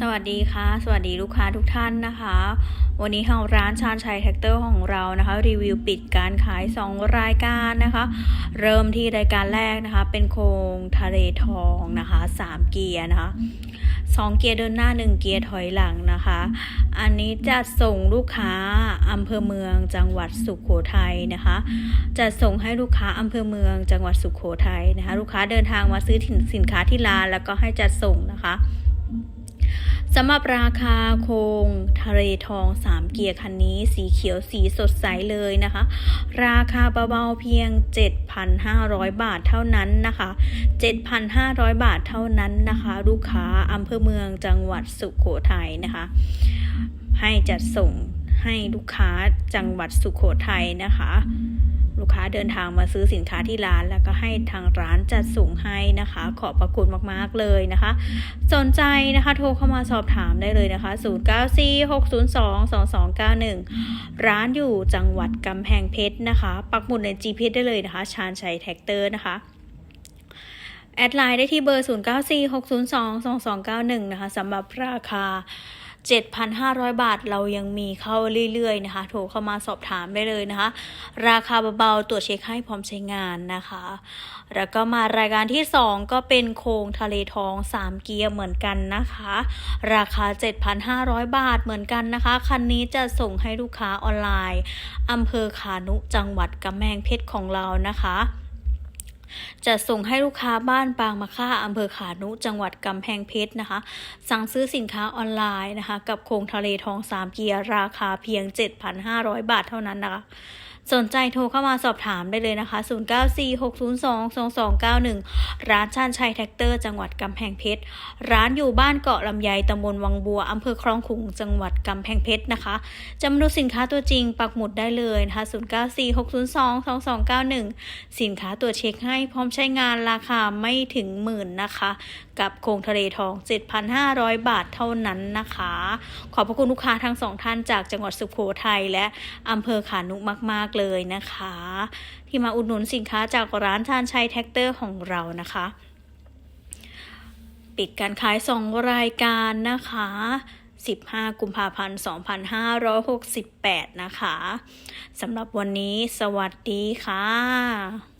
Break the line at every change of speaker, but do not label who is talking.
สวัสดีค่ะ สวัสดีลูกค้าทุกท่านนะคะ วันนี้ทางร้านชาญชัยแท็กเตอร์ของเรานะคะ รีวิวปิดการขาย 2 รายการนะคะ เริ่มที่รายการแรกนะคะ เป็นโครงทะเลทองนะคะ 3 เกียร์นะคะ 2 เกียร์เดินหน้า 1 เกียร์ถอยหลังนะคะ อันนี้จะส่งลูกค้าอำเภอเมืองจังหวัดสุขโขทัยนะคะ จะส่งให้ลูกค้าอำเภอเมืองจังหวัดสุขโขทัยนะคะ ลูกค้าเดินทางมาซื้อสินค้าที่ร้านแล้วก็ให้จัดส่งนะคะ สำหรับราคาโคงทะเลทอง 3 เกียร์คันนี้สีเขียวสีสดใสเลยนะคะ ราคาเบาๆเพียง 7,500 บาทเท่านั้นนะคะ 7,500 บาทเท่านั้นนะคะ ลูกค้าอำเภอเมืองจังหวัดสุขโขทัยนะคะ ให้จัดส่งให้ลูกค้าจังหวัดสุขโขทัยนะคะ ลูกค้าเดินทางมาซื้อสินค้าที่ร้าน แล้วก็ให้ทางร้านจัดส่งให้นะคะ ขอบพระคุณมากๆเลยนะคะ สนใจนะคะโทรเข้ามาสอบถามได้เลยนะคะ 0946022291 ร้านอยู่จังหวัดกำแพงเพชรนะคะ ปักหมุดใน GPS ได้เลยนะคะ ชาญชัยแท็กเตอร์นะคะแอดไลน์ได้ที่เบอร์ 0946022291 นะคะสำหรับราคา 7,500 บาทเรายังมีเข้าเรื่อยๆนะคะ โทรเข้ามาสอบถามได้เลยนะคะ ราคาเบาๆตรวจเช็คให้พร้อมใช้งานนะคะ แล้วก็มารายการที่ 2 ก็เป็นโครงทะเลทอง 3 เกียร์เหมือนกันนะคะ ราคา 7,500 บาทเหมือนกันนะคะ คันนี้จะส่งให้ลูกค้าออนไลน์อำเภอขานุจังหวัดกำแพงเพชรของเรานะคะ จะส่งให้ลูกค้าบ้านบางมะค่าอำเภอขานุจังหวัดกำแพงเพชรนะคะ สั่งซื้อสินค้าออนไลน์นะคะ กับโครงทะเลทอง3เกียร์ราคาเพียง 7,500 บาทเท่านั้นนะคะ สนใจโทรเข้ามาสอบถามได้เลยนะคะ 0946022291 ร้านชาญชัยแท็กเตอร์จังหวัดกำแพงเพชร ร้านอยู่บ้านเกาะลำไยตำบลวังบัวอำเภอคลองขุงจังหวัดกำแพงเพชรนะคะจำดูสินค้าตัวจริงปักหมุดได้เลยนะคะ 0946022291 สินค้าตัวจเช็คให้พร้อมใช้งานราคาไม่ถึงหมื่นนะคะ กับโครงทะเลทอง 7,500 บาทเท่านั้นนะคะ ขอบพระคุณลูกค้าทั้งสองท่านจากจังหวัดสุโขทัยและอำเภอขานุมาก ๆ เลยนะคะ ที่มาอุดหนุนสินค้าจากร้านชานชัยแท็กเตอร์ของเรานะคะ ปิดการขาย 2 รายการนะคะ 15 กุมภาพันธ์ 2568 นะคะสำหรับวันนี้สวัสดีค่ะ